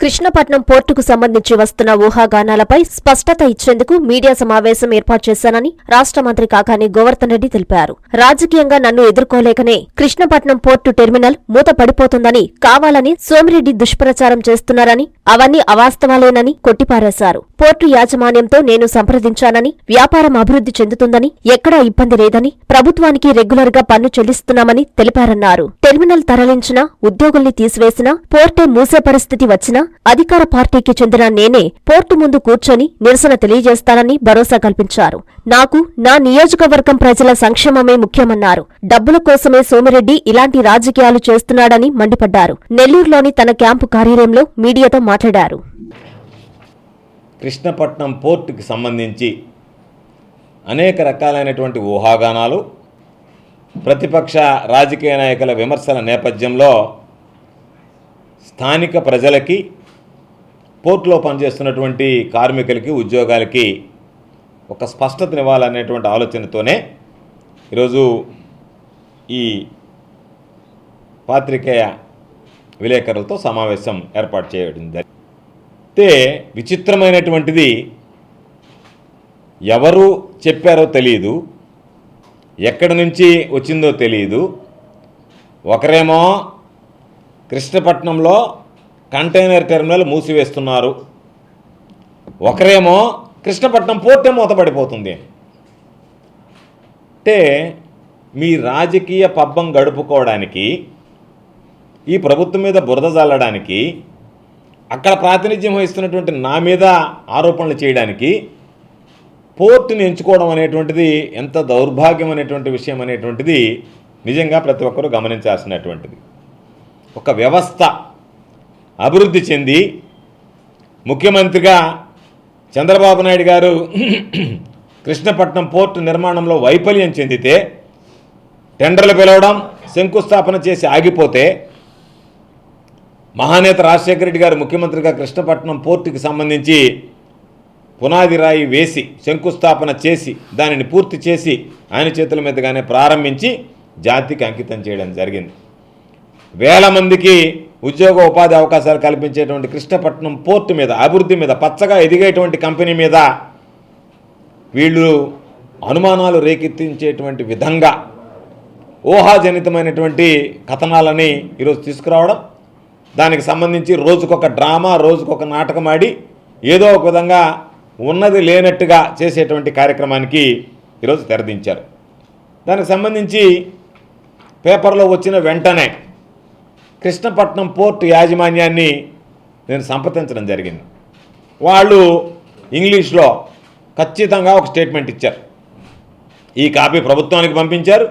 కృష్ణపట్నం పోర్టుకు సంబంధించి వస్తున్న ఊహాగానాలపై స్పష్టత ఇచ్చేందుకు మీడియా సమావేశం ఏర్పాటు చేశానని రాష్ట్ర మంత్రి కాకాని గోవర్ధన్ రెడ్డి తెలిపారు. రాజకీయంగా నన్ను ఎదుర్కోలేకనే కృష్ణపట్నం పోర్టు టెర్మినల్ మూత పడిపోతుందని కావాలని సోమిరెడ్డి దుష్ప్రచారం చేస్తున్నారని అవన్నీ అవాస్తవాలేనని కొట్టిపారేశారు. పోర్టు యాజమాన్యంతో నేను సంప్రదించానని వ్యాపారం అభివృద్ధి చెందుతుందని ఎక్కడా ఇబ్బంది లేదని ప్రభుత్వానికి రెగ్యులర్గా పన్ను చెల్లిస్తున్నామని తెలిపారన్నారు. టెర్మినల్ తరలించినా ఉద్యోగుల్ని తీసివేసినా పోర్టే మూసే పరిస్థితి వచ్చినా అధికార పార్టీకి చెందిన నేనే పోర్టు ముందు కూర్చొని నిరసన తెలియజేస్తానని భరోసా కల్పించారు. నాకు నా నియోజకవర్గం ప్రజల సంక్షేమమే ముఖ్యమన్నారు. డబ్బుల కోసమే సోమిరెడ్డి ఇలాంటి రాజకీయాలు చేస్తున్నాడని మండిపడ్డారు. నెల్లూరులోని తన క్యాంపు కార్యాలయంలో మీడియాతో మాట్లాడారు. కృష్ణపట్నం పోర్టుకి సంబంధించి అనేక రకాలైనటువంటి ఊహాగానాలు ప్రతిపక్ష రాజకీయ నాయకుల విమర్శల నేపథ్యంలో స్థానిక ప్రజలకి పోర్టులో పనిచేస్తున్నటువంటి కార్మికులకి ఉద్యోగాలకి ఒక స్పష్టతనివ్వాలనేటువంటి ఆలోచనతోనే ఈరోజు ఈ పాత్రికేయ విలేకరులతో సమావేశం ఏర్పాటు చేయడం జరిగింది. అయితే విచిత్రమైనటువంటిది ఎవరు చెప్పారో తెలియదు ఎక్కడి నుంచి వచ్చిందో తెలియదు ఒకరేమో కృష్ణపట్నంలో కంటైనర్ టెర్మినల్ మూసివేస్తున్నారు. ఒకరేమో కృష్ణపట్నం పోర్టే మూతపడిపోతుంది. అంటే మీ రాజకీయ పబ్బం గడుపుకోవడానికి ఈ ప్రభుత్వం మీద బురద జల్లడానికి అక్కడ ప్రాతినిధ్యం వహిస్తున్నటువంటి నా మీద ఆరోపణలు చేయడానికి పోర్టుని ఎంచుకోవడం అనేటువంటిది ఎంత దౌర్భాగ్యం అనేటువంటి విషయం అనేటువంటిది నిజంగా ప్రతి ఒక్కరూ గమనించాల్సినటువంటిది. ఒక వ్యవస్థ అభివృద్ధి చెంది ముఖ్యమంత్రిగా చంద్రబాబు నాయుడు గారు కృష్ణపట్నం పోర్టు నిర్మాణంలో వైఫల్యం చెందితే టెండర్లు పిలవడం శంకుస్థాపన చేసి ఆగిపోతే మహానేత రాజశేఖర రెడ్డి గారు ముఖ్యమంత్రిగా కృష్ణపట్నం పోర్టుకి సంబంధించి పునాది రాయి వేసి శంకుస్థాపన చేసి దానిని పూర్తి చేసి ఆయన చేతుల మీదుగానే ప్రారంభించి జాతికి అంకితం చేయడం జరిగింది. వేల మందికి ఉద్యోగ ఉపాధి అవకాశాలు కల్పించేటువంటి కృష్ణపట్నం పోర్టు మీద అభివృద్ధి మీద పచ్చగా ఎదిగేటువంటి కంపెనీ మీద వీళ్ళు అనుమానాలు రేకెత్తించేటువంటి విధంగా ఊహాజనితమైనటువంటి కథనాలని ఈరోజు తీసుకురావడం దానికి సంబంధించి రోజుకొక డ్రామా రోజుకొక నాటకం ఆడి ఏదో ఒక విధంగా ఉన్నది లేనట్టుగా చేసేటువంటి కార్యక్రమానికి ఈరోజు తెరదించారు. దానికి సంబంధించి పేపర్లో వచ్చిన వెంటనే కృష్ణపట్నం పోర్టు యాజమాన్యాన్ని నేను సంప్రదించడం జరిగింది. వాళ్ళు ఇంగ్లీష్లో ఖచ్చితంగా ఒక స్టేట్మెంట్ ఇచ్చారు. ఈ కాపీ ప్రభుత్వానికి పంపించారు.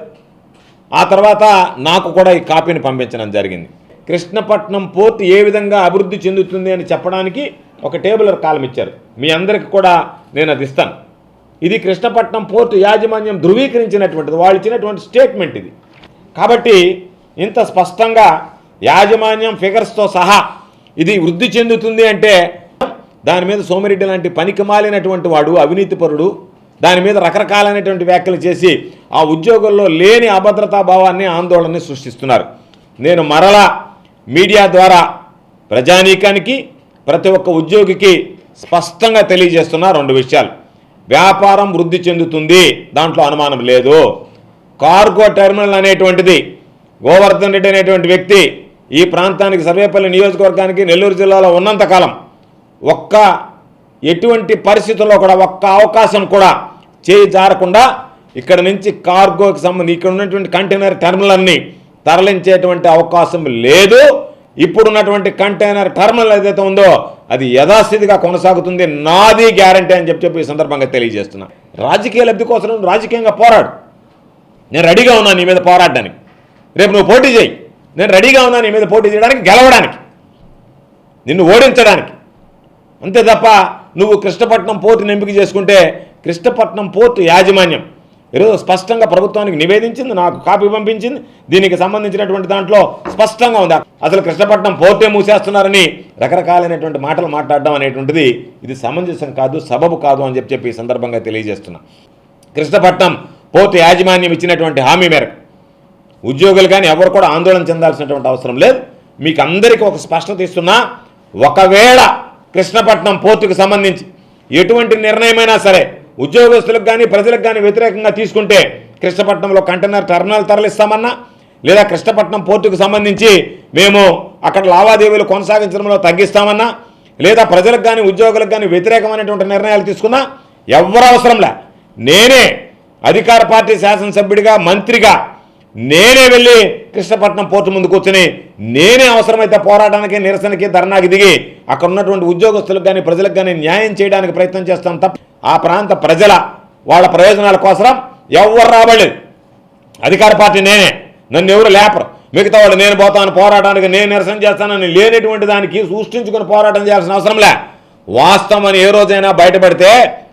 ఆ తర్వాత నాకు కూడా ఈ కాపీని పంపించడం జరిగింది. కృష్ణపట్నం పోర్ట్ ఏ విధంగా అభివృద్ధి చెందుతుంది అని చెప్పడానికి ఒక టేబులర్ కాలం ఇచ్చారు. మీ అందరికి కూడా నేను అది ఇస్తాను. ఇది కృష్ణపట్నం పోర్టు యాజమాన్యం ధృవీకరించినటువంటిది. వాళ్ళు ఇచ్చినటువంటి స్టేట్మెంట్ ఇది. కాబట్టి ఇంత స్పష్టంగా యాజమాన్యం ఫిగర్స్తో సహా ఇది వృద్ధి చెందుతుంది అంటే దాని మీద సోమిరెడ్డి లాంటి పనికి మాలినటువంటి వాడు అవినీతిపరుడు దాని మీద రకరకాలైనటువంటి వ్యాఖ్యలు చేసి ఆ ఉద్యోగుల్లో లేని అభద్రతా భావాన్ని ఆందోళనని సృష్టిస్తున్నారు. నేను మరలా మీడియా ద్వారా ప్రజానీకానికి ప్రతి ఒక్క ఉద్యోగికి స్పష్టంగా తెలియజేస్తున్న రెండు విషయాలు. వ్యాపారం వృద్ధి చెందుతుంది దాంట్లో అనుమానం లేదు. కార్గో టెర్మినల్ అనేటువంటిది గోవర్ధన్ రెడ్డి అనేటువంటి వ్యక్తి ఈ ప్రాంతానికి సర్వేపల్లి నియోజకవర్గానికి నెల్లూరు జిల్లాలో ఉన్నంతకాలం ఒక్క ఎటువంటి పరిస్థితుల్లో కూడా ఒక్క అవకాశం కూడా చేయి జారకుండా ఇక్కడ నుంచి కార్గోకి సంబంధించి ఇక్కడ ఉన్నటువంటి కంటైనర్ టెర్మినల్ని తరలించేటువంటి అవకాశం లేదు. ఇప్పుడున్నటువంటి కంటైనర్ టెర్మినల్ ఏదైతే ఉందో అది యథాస్థితిగా కొనసాగుతుంది. నాది గ్యారంటీ అని చెప్పి చెప్పి ఈ సందర్భంగా తెలియజేస్తున్నా. రాజకీయ లబ్ధి కోసం రాజకీయంగా పోరాడు. నేను రెడీగా ఉన్నాను నీ మీద పోరాడడానికి. రేపు నువ్వు పోటీ చేయి. నేను రెడీగా ఉన్నాను నీ మీద పోటీ చేయడానికి గెలవడానికి నిన్ను ఓడించడానికి. అంతే తప్ప నువ్వు కృష్ణపట్నం పోర్టుని ఎంపిక చేసుకుంటే కృష్ణపట్నం పోర్టు యాజమాన్యం. ఈరోజు స్పష్టంగా ప్రభుత్వానికి నివేదించింది నాకు కాపీ పంపించింది దీనికి సంబంధించినటువంటి దాంట్లో స్పష్టంగా ఉంది. అసలు కృష్ణపట్నం పోర్టే మూసేస్తున్నారని రకరకాలైనటువంటి మాటలు మాట్లాడడం అనేటువంటిది ఇది సమంజసం కాదు సబబు కాదు అని చెప్పి చెప్పి ఈ సందర్భంగా తెలియజేస్తున్నా. కృష్ణపట్నం పోర్టు యాజమాన్యం ఇచ్చినటువంటి హామీ మేరకు ఉద్యోగులు కానీ ఎవరు కూడా ఆందోళన చెందాల్సినటువంటి అవసరం లేదు. మీకు అందరికీ ఒక స్పష్టత ఇస్తున్నా ఒకవేళ కృష్ణపట్నం పోర్టుకు సంబంధించి ఎటువంటి నిర్ణయమైనా సరే ఉద్యోగస్తులకు కానీ ప్రజలకు కానీ వ్యతిరేకంగా తీసుకుంటే కృష్ణపట్నంలో కంటైనర్ టర్మినల్ తరలిస్తామన్నా లేదా కృష్ణపట్నం పోర్టుకు సంబంధించి మేము అక్కడ లావాదేవీలు కొనసాగించడంలో తగ్గిస్తామన్నా లేదా ప్రజలకు కానీ ఉద్యోగులకు కానీ వ్యతిరేకమైనటువంటి నిర్ణయాలు తీసుకున్నా ఎవరు అవసరంలే నేనే అధికార పార్టీ శాసనసభ్యుడిగా మంత్రిగా నేనే వెళ్ళి కృష్ణపట్నం పోర్టు ముందు కూర్చుని నేనే అవసరమైతే పోరాటానికి నిరసనకి ధర్నాకి దిగి అక్కడ ఉన్నటువంటి ఉద్యోగస్తులకు కానీ ప్రజలకు కానీ న్యాయం చేయడానికి ప్రయత్నం చేస్తాం తప్ప ఆ ప్రాంత ప్రజల వాళ్ళ ప్రయోజనాల కోసం ఎవరు రాబడలేదు. అధికార పార్టీ నేనే. నన్ను ఎవరు లేపరు. మిగతా వాళ్ళు నేను పోతాను పోరాటానికి నేను నిరసన చేస్తానని లేనటువంటి దానికి సృష్టించుకుని పోరాటం చేయాల్సిన అవసరం లే. వాస్తవం అని ఏ రోజైనా బయటపడితే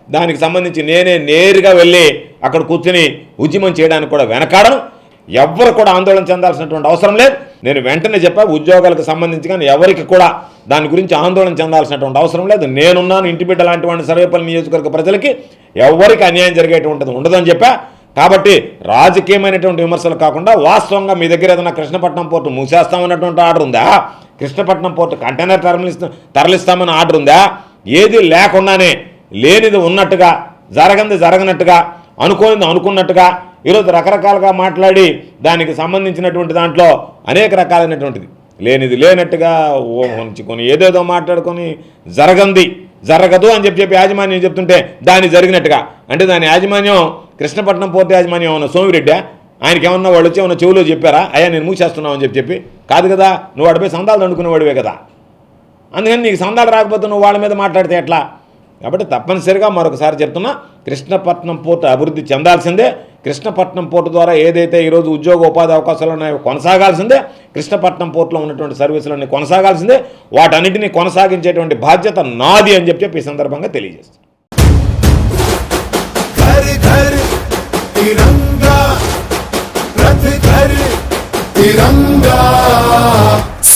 దానికి సంబంధించి నేనే నేరుగా వెళ్ళి అక్కడ కూర్చుని ఉద్యమం చేయడానికి కూడా వెనకాడను. ఎవ్వరు కూడా ఆందోళన చెందాల్సినటువంటి అవసరం లేదు. నేను వెంటనే చెప్పా ఉద్యోగాలకు సంబంధించి కానీ ఎవరికి కూడా దాని గురించి ఆందోళన చెందాల్సినటువంటి అవసరం లేదు. నేనున్నాను ఇంటి బిడ్డ లాంటి వాడిని సర్వేపల్లి నియోజకవర్గ ప్రజలకి ఎవరికి అన్యాయం జరిగేటువంటిది ఉండదని చెప్పా. కాబట్టి రాజకీయమైనటువంటి విమర్శలు కాకుండా వాస్తవంగా మీ దగ్గర ఏదైనా కృష్ణపట్నం పోర్టు మూసేస్తామన్నటువంటి ఆర్డర్ ఉందా? కృష్ణపట్నం పోర్టు కంటైనర్ తరలిస్తా తరలిస్తామని ఆర్డర్ ఉందా? ఏది లేకుండానే లేనిది ఉన్నట్టుగా జరగంది జరగనట్టుగా అనుకోనిది అనుకున్నట్టుగా ఈరోజు రకరకాలుగా మాట్లాడి దానికి సంబంధించినటువంటి దాంట్లో అనేక రకాలైనటువంటిది. లేనిది లేనట్టుగా ఓ ఉంచుకొని ఏదేదో మాట్లాడుకొని జరగంది జరగదు అని చెప్పి చెప్పి యాజమాన్యం చెప్తుంటే దాని జరిగినట్టుగా. అంటే దాని యాజమాన్యం కృష్ణపట్నం పోర్టు యాజమాన్యం ఉన్న సోమిరెడ్డా? ఆయనకి ఏమన్నా వాళ్ళు వచ్చి ఏమన్నా చెవులో చెప్పారా? అయ్యా నేను మూసేస్తున్నావు అని చెప్పి చెప్పి కాదు కదా నువ్వు వాడిపై సందాలు దండుకునేవాడివే కదా. అందుకని నీకు సందాలు రాకపోతే నువ్వు వాళ్ళ మీద మాట్లాడితే ఎట్లా? కాబట్టి తప్పనిసరిగా మరొకసారి చెప్తున్నా కృష్ణపట్నం పోర్టు అభివృద్ధి చెందాల్సిందే. కృష్ణపట్నం పోర్టు ద్వారా ఏదైతే ఈరోజు ఉద్యోగ ఉపాధి అవకాశాలు ఉన్నాయో కొనసాగాల్సిందే కృష్ణపట్నం పోర్టులో ఉన్నటువంటి సర్వీసులన్నీ కొనసాగాల్సిందే వాటన్నిటిని కొనసాగించేటువంటి బాధ్యత నాది అని చెప్పి చెప్పి ఈ సందర్భంగా తెలియజేస్తాను